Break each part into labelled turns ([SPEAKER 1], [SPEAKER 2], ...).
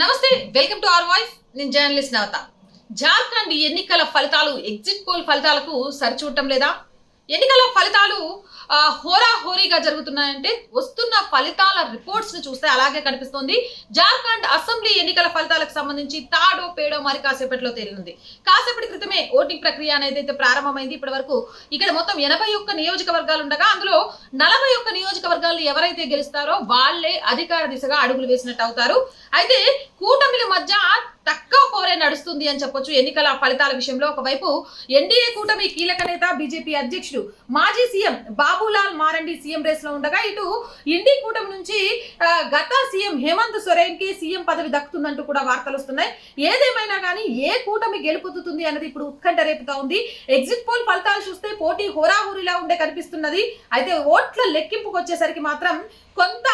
[SPEAKER 1] నమస్తే welcome to our voice నేను journalist నవత. జార్ఖండ్ ఎన్నికల ఫలితాలు ఎగ్జిట్ పోల్ ఫలితాలకు సరిచూడటం లేదా? ఎన్నికల ఫలితాలు హోరాహోరీగా జరుగుతున్నాయంటే వస్తున్న ఫలితాల రిపోర్ట్స్ను చూస్తే అలాగే కనిపిస్తోంది. జార్ఖండ్ అసెంబ్లీ ఎన్నికల ఫలితాలకు సంబంధించి తాడో పేడో మరి కాసేపట్లో తేలింది. కాసేపటి క్రితమే ఓటింగ్ ప్రక్రియ అనేది అయితే ప్రారంభమైంది. ఇప్పటి వరకు ఇక్కడ మొత్తం ఎనభై ఒక్క నియోజకవర్గాలు ఉండగా అందులో నలభై ఒక్క నియోజకవర్గాలను ఎవరైతే గెలుస్తారో వాళ్ళే అధికార దిశగా అడుగులు వేసినట్టు అవుతారు. అయితే కూటమిల మధ్య తక్కువ ఫోరే నడుస్తుంది అని చెప్పొచ్చు. ఎన్నికల ఫలితాల విషయంలో ఒకవైపు ఎన్డీఏ కూటమి కీలక నేత బీజేపీ అధ్యక్షుడు మాజీ సీఎం బాబులాల్ మారండి సీఎం రేస్లో ఉండగా ఇటు ఇండి కూటమి నుంచి గత సీఎం హేమంత్ సొరేన్కి సీఎం పదవి దక్కుతుందంటూ కూడా వార్తలు వస్తున్నాయి. ఏదేమైనా కానీ ఏ కూటమి గెలుపుతుంది అన్నది ఇప్పుడు ఉత్కంఠ రేపుతా ఉంది. ఎగ్జిట్ పోల్ ఫలితాలు చూస్తే పోటీ హోరాహోరీలా ఉండే కనిపిస్తున్నది. అయితే ఓట్ల లెక్కింపుకు వచ్చేసరికి మాత్రం కొంత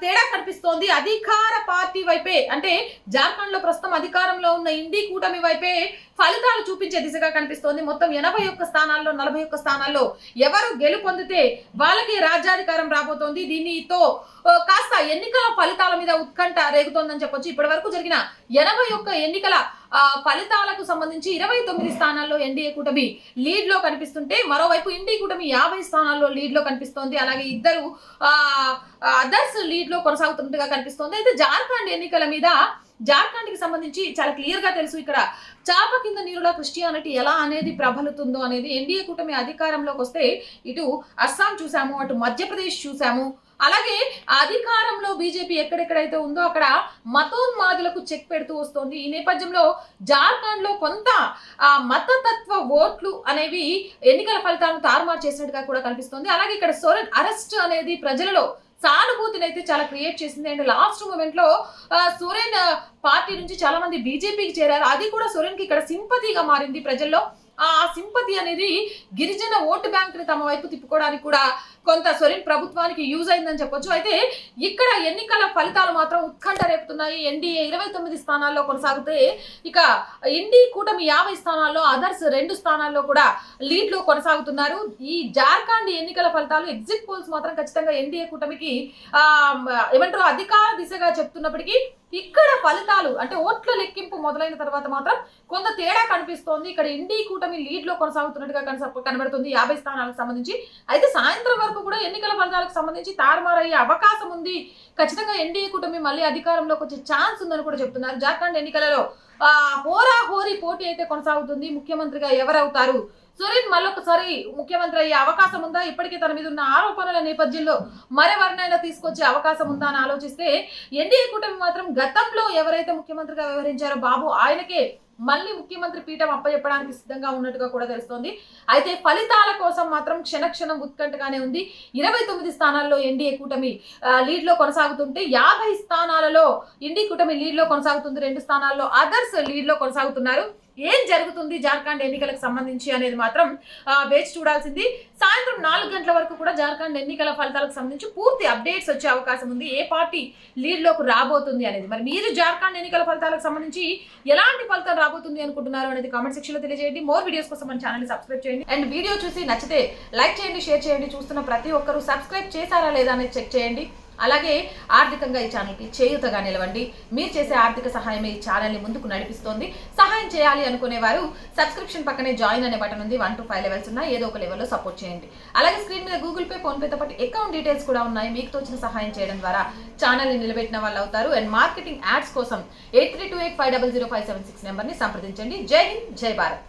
[SPEAKER 1] తేడా కనిపిస్తోంది. అధికార పార్టీ వైపే అంటే జార్ఖండ్లో ప్రస్తుతం అధికారంలో ఉన్న ఇండి కూటమి వైపే ఫలితాలు చూపించే దిశగా కనిపిస్తోంది. మొత్తం ఎనభై ఒక్క స్థానాల్లో నలభై ఒక్క స్థానాల్లో ఎవరు గెలుపొందితే వాళ్ళకి రాజ్యాధికారం రాబోతోంది. దీనితో కాస్త ఎన్నికల ఫలితాల మీద ఉత్కంఠ రేగుతోందని చెప్పొచ్చు. ఇప్పటి వరకు జరిగిన ఎనభై ఒక్క ఎన్నికల ఫలితాలకు సంబంధించి ఇరవై తొమ్మిది స్థానాల్లో ఎన్డీఏ కూటమి లీడ్లో కనిపిస్తుంటే మరోవైపు ఇండి కూటమి యాభై స్థానాల్లో లీడ్లో కనిపిస్తోంది. అలాగే ఇద్దరు అదర్స్ లీడ్లో కొనసాగుతున్నట్టుగా కనిపిస్తోంది. అయితే జార్ఖండ్ ఎన్నికల మీద జార్ఖండ్కి సంబంధించి చాలా క్లియర్గా తెలుసు ఇక్కడ చాప కింద నీరులా క్రిస్టియానిటీ ఎలా అనేది ప్రబలుతుందో అనేది ఎన్డీఏ కూటమి అధికారంలోకి వస్తే ఇటు అస్సాం చూసాము అటు మధ్యప్రదేశ్ చూసాము. అలాగే అధికారంలో బీజేపీ ఎక్కడెక్కడైతే ఉందో అక్కడ మతోన్మాదులకు చెక్ పెడుతూ వస్తోంది. ఈ నేపథ్యంలో జార్ఖండ్లో కొంత ఆ మతతత్వ ఓట్లు అనేవి ఎన్నికల ఫలితాలను తారుమారు చేసినట్టుగా కూడా కనిపిస్తోంది. అలాగే ఇక్కడ సోరెన్ అరెస్ట్ అనేది ప్రజలలో సానుభూతిని అయితే చాలా క్రియేట్ చేసింది. అండ్ లాస్ట్ మూమెంట్లో సూర్య పార్టీ నుంచి చాలా మంది బీజేపీకి చేరారు. అది కూడా సోరెన్ ఇక్కడ సింపతిగా మారింది ప్రజల్లో. ఆ సింపతి అనేది గిరిజన ఓటు బ్యాంక్ని తమ వైపు తిప్పుకోవడానికి కూడా కొంత సొరిన్ ప్రభుత్వానికి యూజ్ అయిందని చెప్పొచ్చు. అయితే ఇక్కడ ఎన్నికల ఫలితాలు మాత్రం ఉత్కంఠ రేపుతున్నాయి. ఎన్డీఏ ఇరవై తొమ్మిది స్థానాల్లో కొనసాగితే ఇక ఎన్డీ కూటమి యాభై స్థానాల్లో అదర్స్ రెండు స్థానాల్లో కూడా లీడ్లో కొనసాగుతున్నారు. ఈ జార్ఖండ్ ఎన్నికల ఫలితాలు ఎగ్జిట్ పోల్స్ మాత్రం ఖచ్చితంగా ఎన్డీఏ కూటమికి ఆ ఏమంటారు అధికార దిశగా చెప్తున్నప్పటికీ ఇక్కడ ఫలితాలు అంటే ఓట్ల లెక్కింపు మొదలైన తర్వాత మాత్రం కొంత తేడా కనిపిస్తోంది. ఇక్కడ ఎన్డీ కూటమి లీడ్లో కొనసాగుతున్నట్టుగా కనబడుతుంది. యాభై స్థానాలకు సంబంధించి. అయితే సాయంత్రం వరకు కూడా ఎన్నికల ఫలితాలకు సంబంధించి తారుమారయ్యే అవకాశం ఉంది. ఖచ్చితంగా ఎన్డీఏ కూటమి మళ్ళీ అధికారంలోకి వచ్చే ఛాన్స్ ఉందని కూడా చెప్తున్నారు. జార్ఖండ్ ఎన్నికలలో హోరా హోరీ పోటీ అయితే కొనసాగుతుంది. ముఖ్యమంత్రిగా ఎవరవుతారు? సురేన్ మళ్ళొకసారి ముఖ్యమంత్రి అయ్యే అవకాశం ఉందా? ఇప్పటికే తన మీద ఉన్న ఆరోపణల నేపథ్యంలో మరెవరినైనా తీసుకొచ్చే అవకాశం ఉందా అని ఆలోచిస్తే ఎన్డీఏ కూటమి మాత్రం గతంలో ఎవరైతే ముఖ్యమంత్రిగా వ్యవహరించారో బాబు ఆయనకే మళ్ళీ ముఖ్యమంత్రి పీఠం అప్పచెప్పడానికి సిద్ధంగా ఉన్నట్టుగా కూడా తెలుస్తోంది. అయితే ఫలితాల కోసం మాత్రం క్షణక్షణం ఉత్కంఠగానే ఉంది. ఇరవై తొమ్మిది స్థానాల్లో ఎన్డీఏ కూటమి లీడ్లో లీడ్లో కొనసాగుతుంటే యాభై స్థానాలలో ఇండి కూటమి లీడ్లో కొనసాగుతుంది. రెండు స్థానాల్లో అదర్స్ లీడ్లో కొనసాగుతున్నారు. ఏం జరుగుతుంది జార్ఖండ్ ఎన్నికలకు సంబంధించి అనేది మాత్రం వేచి చూడాల్సింది. సాయంత్రం నాలుగు గంటల వరకు కూడా జార్ఖండ్ ఎన్నికల ఫలితాలకు సంబంధించి పూర్తి అప్డేట్స్ వచ్చే అవకాశం ఉంది. ఏ పార్టీ లీడ్లోకి రాబోతుంది అనేది. మరి మీరు జార్ఖండ్ ఎన్నికల ఫలితాలకు సంబంధించి ఎలాంటి ఫలితం రాబోతుంది అనుకుంటున్నారు అనేది కామెంట్ సెక్షన్లో తెలియజేయండి. మోర్ వీడియోస్ కోసం మన ఛానల్ సబ్స్క్రైబ్ చేయండి. అండ్ వీడియో చూసి నచ్చితే లైక్ చేయండి షేర్ చేయండి. చూస్తున్న ప్రతి ఒక్కరూ సబ్స్క్రైబ్ చేశారా లేదా అనేది చెక్ చేయండి. అలాగే ఆర్థికంగా ఈ ఛానల్కి చేయూతగా నిలవండి. మీరు చేసే ఆర్థిక సహాయమే ఈ ఛానల్ని ముందుకు నడిపిస్తోంది. సహాయం చేయాలి అనుకునేవారు సబ్స్క్రిప్షన్ పక్కనే జాయిన్ అనే బటన్ ఉంది. వన్ టు ఫైవ్ లెవెల్స్ ఉన్నాయి. ఏదో ఒక లెవెల్లో సపోర్ట్ చేయండి. అలాగే స్క్రీన్ మీద గూగుల్ పే ఫోన్పేతో పాటు అకౌంట్ డీటెయిల్స్ కూడా ఉన్నాయి. మీకు తోచిన సహాయం చేయడం ద్వారా ఛానల్ని నిలబెట్టిన వాళ్ళు అవుతారు. అండ్ మార్కెటింగ్ యాడ్స్ కోసం eight three two eight five double zero five seven six నెంబర్ని సంప్రదించండి. జై హింద్ జై భారత్.